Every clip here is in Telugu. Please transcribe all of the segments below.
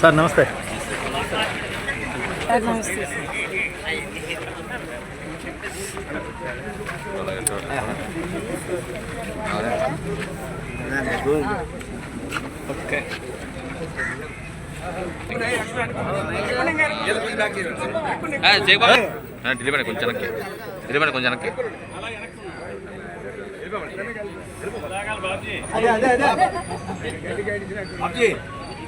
సార్ నమస్తే. ఢిల్లీ కొంచెం వెనక్కి ఢిల్లీ కొంచెం వెనక్కి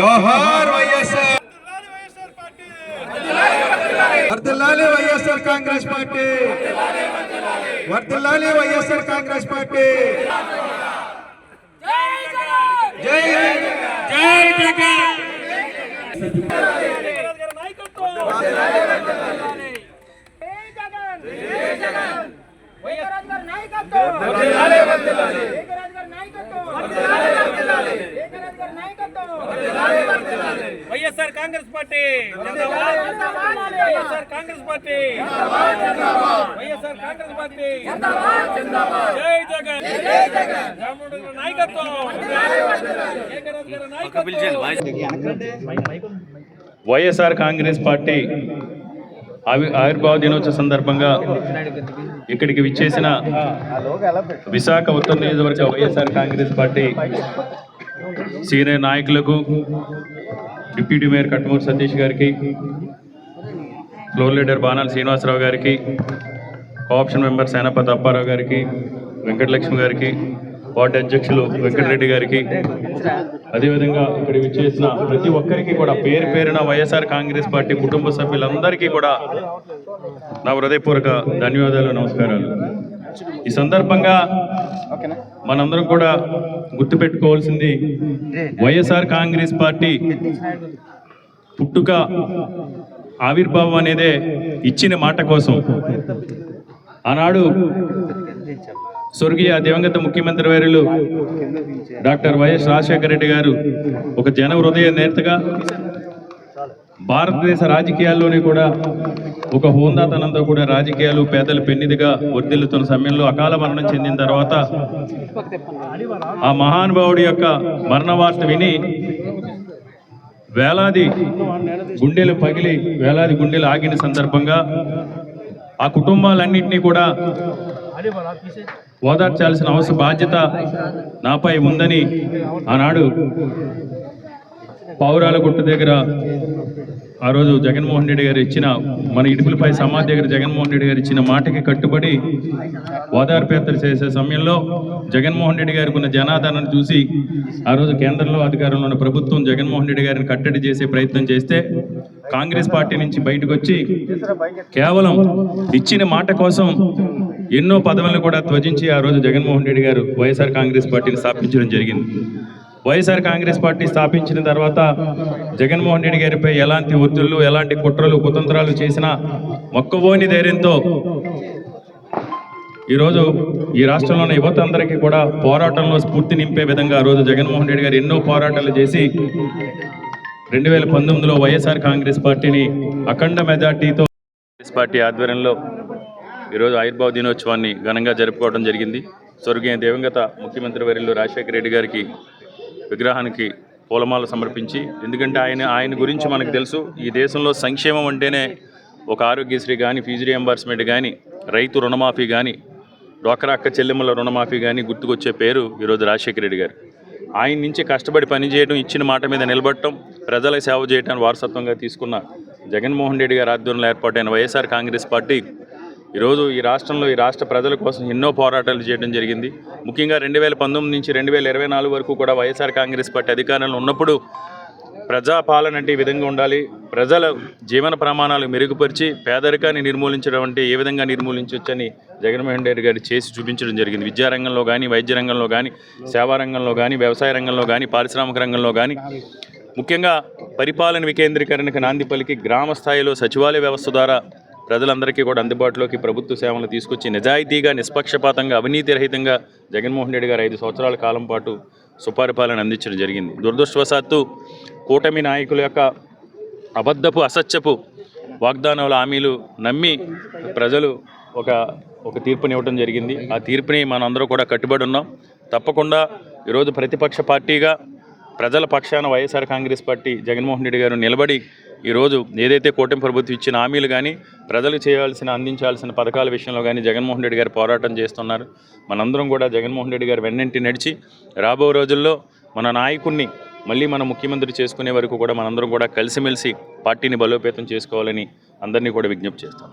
జోహార్ వైఎస్ఆర్ వర్దిల్లాలి వైఎస్ఆర్ కాంగ్రెస్ పార్టీ వర్దిల్లాలి వైఎస్ఆర్ కాంగ్రెస్ పార్టీ జై జై Jagan YSR Congress party. YSR Congress party. YSR Congress party. జై జగన్. గారి నాయకత్వం. వైఎస్ఆర్ కాంగ్రెస్ పార్టీ ఆవి ఆవిర్భావ దినోత్సవ సందర్భంగా ఇక్కడికి విచ్చేసిన విశాఖ ఉత్తర నియోజకవర్గ వైఎస్ఆర్ కాంగ్రెస్ పార్టీ సీనియర్ నాయకులకు డిప్యూటీ మేయర్ కట్టుమూరి సతీష్ గారికి ఫ్లోర్ లీడర్ బాణాల శ్రీనివాసరావు గారికి కోఆప్షన్ మెంబర్ సేనాపతి అప్పారావు గారికి వెంకటలక్ష్మి గారికి వార్డు అధ్యక్షులు వెంకటరెడ్డి గారికి. అదేవిధంగా ఇక్కడ విచ్చేసిన ప్రతి ఒక్కరికి కూడా పేరు పేరున వైఎస్ఆర్ కాంగ్రెస్ పార్టీ కుటుంబ సభ్యులందరికీ కూడా నా హృదయపూర్వక ధన్యవాదాలు నమస్కారాలు. ఈ సందర్భంగా మనందరం కూడా గుర్తుపెట్టుకోవాల్సింది వైఎస్ఆర్ కాంగ్రెస్ పార్టీ పుట్టుక ఆవిర్భావం అనేదే ఇచ్చిన మాట కోసం. ఆనాడు స్వర్గీయ దివంగత ముఖ్యమంత్రి వర్యులు డాక్టర్ వైఎస్ రాజశేఖర రెడ్డి గారు ఒక జన హృదయ నేతగా భారతదేశ రాజకీయాల్లోనే కూడా ఒక హోందాతనంతో కూడా రాజకీయాలు పేదలు పెన్నిదిగా వర్ధిల్లుతున్న సమయంలో అకాల మరణం చెందిన తర్వాత ఆ మహానుభావుడి యొక్క మరణ వార్త విని వేలాది గుండెలు పగిలి వేలాది గుండెలు ఆగిన సందర్భంగా ఆ కుటుంబాలన్నింటినీ కూడా ఓదార్చాల్సిన అవసర బాధ్యత నాపై ఉందని ఆనాడు పావురాల గుట్ట దగ్గర ఆ రోజు జగన్మోహన్ రెడ్డి గారు ఇచ్చిన మన ఇడుపులపై సమాధి దగ్గర జగన్మోహన్ రెడ్డి గారు ఇచ్చిన మాటకి కట్టుబడి ఓదార్పేత్తలు చేసే సమయంలో జగన్మోహన్ రెడ్డి గారికి ఉన్న జనాదరణను చూసి ఆ రోజు కేంద్రంలో అధికారంలో ఉన్న ప్రభుత్వం జగన్మోహన్ రెడ్డి గారిని కట్టడి చేసే ప్రయత్నం చేస్తే కాంగ్రెస్ పార్టీ నుంచి బయటకు వచ్చి కేవలం ఇచ్చిన మాట కోసం ఎన్నో పదవులను కూడా త్వజించి ఆ రోజు జగన్మోహన్ రెడ్డి గారు వైఎస్ఆర్ కాంగ్రెస్ పార్టీని స్థాపించడం జరిగింది. వైఎస్ఆర్ కాంగ్రెస్ పార్టీ స్థాపించిన తర్వాత జగన్మోహన్ రెడ్డి గారిపై ఎలాంటి ఒత్తిళ్ళు ఎలాంటి కుట్రలు కుతంత్రాలు చేసినా మొక్కబోని ధైర్యంతో ఈరోజు ఈ రాష్ట్రంలోని యువత అందరికీ కూడా పోరాటంలో స్ఫూర్తి నింపే విధంగా ఆ రోజు జగన్మోహన్ రెడ్డి గారు ఎన్నో పోరాటాలు చేసి రెండు వేల పంతొమ్మిదిలో వైఎస్ఆర్ కాంగ్రెస్ పార్టీని అఖండ మెజార్టీతో కాంగ్రెస్ పార్టీ ఆధ్వర్యంలో ఈరోజు ఆయుర్భావ దినోత్సవాన్ని ఘనంగా జరుపుకోవడం జరిగింది. స్వర్గీయ దివంగత ముఖ్యమంత్రి వర్యులు రాజశేఖర రెడ్డి గారికి విగ్రహానికి పూలమాల సమర్పించి ఎందుకంటే ఆయన ఆయన గురించి మనకు తెలుసు ఈ దేశంలో సంక్షేమం అంటేనే ఒక ఆరోగ్యశ్రీ కానీ ఫీజు రియంబర్స్మెంట్ కానీ రైతు రుణమాఫీ కానీ డ్వాక్రా అక్క చెల్లెమ్మల రుణమాఫీ కానీ గుర్తుకొచ్చే పేరు ఈరోజు రాజశేఖర రెడ్డి గారు. ఆయన నుంచి కష్టపడి పనిచేయడం ఇచ్చిన మాట మీద నిలబడటం ప్రజల సేవ చేయడానికి వారసత్వంగా తీసుకున్న జగన్మోహన్ రెడ్డి గారి ఆధ్వర్యంలో ఏర్పాటైన వైఎస్ఆర్ కాంగ్రెస్ పార్టీ ఈరోజు ఈ రాష్ట్రంలో ఈ రాష్ట్ర ప్రజల కోసం ఎన్నో పోరాటాలు చేయడం జరిగింది. ముఖ్యంగా రెండు వేల పంతొమ్మిది నుంచి రెండు వేల ఇరవై నాలుగు వరకు కూడా వైఎస్ఆర్ కాంగ్రెస్ పార్టీ అధికారంలో ఉన్నప్పుడు ప్రజాపాలన అంటే ఈ విధంగా ఉండాలి. ప్రజల జీవన ప్రమాణాలు మెరుగుపరిచి పేదరికాన్ని నిర్మూలించడం అంటే ఏ విధంగా నిర్మూలించవచ్చని జగన్మోహన్ రెడ్డి గారు చేసి చూపించడం జరిగింది. విద్యారంగంలో కానీ వైద్య రంగంలో కానీ సేవా రంగంలో కానీ వ్యవసాయ రంగంలో కానీ పారిశ్రామిక రంగంలో కానీ ముఖ్యంగా పరిపాలన వికేంద్రీకరణకు నాంది పలికి గ్రామ స్థాయిలో సచివాలయ వ్యవస్థ ద్వారా ప్రజలందరికీ కూడా అందుబాటులోకి ప్రభుత్వ సేవలు తీసుకొచ్చి నిజాయితీగా నిష్పక్షపాతంగా అవినీతి రహితంగా జగన్మోహన్ రెడ్డి గారు ఐదు సంవత్సరాల కాలం పాటు సుపరిపాలన అందించడం జరిగింది. దురదృష్టవశాత్తు కూటమి నాయకుల యొక్క అబద్ధపు అసత్యపు వాగ్దానాల హామీలు నమ్మి ప్రజలు ఒక ఒక తీర్పుని ఇవ్వడం జరిగింది. ఆ తీర్పుని మనందరూ కూడా కట్టుబడి ఉన్నాం. తప్పకుండా ఈరోజు ప్రతిపక్ష పార్టీగా ప్రజల పక్షాన వైఎస్ఆర్ కాంగ్రెస్ పార్టీ జగన్మోహన్ రెడ్డి గారు నిలబడి ఈరోజు ఏదైతే కూటమి ప్రభుత్వం ఇచ్చిన హామీలు కానీ ప్రజలు చేయాల్సిన అందించాల్సిన పథకాల విషయంలో కానీ జగన్మోహన్ రెడ్డి గారు పోరాటం చేస్తున్నారు. మనందరం కూడా జగన్మోహన్ రెడ్డి గారు వెన్నంటి నడిచి రాబో రోజుల్లో మన నాయకుడిని మళ్ళీ మన ముఖ్యమంత్రి చేసుకునే వరకు కూడా మనందరం కూడా కలిసిమెలిసి పార్టీని బలోపేతం చేసుకోవాలని అందరినీ కూడా విజ్ఞప్తి చేస్తాం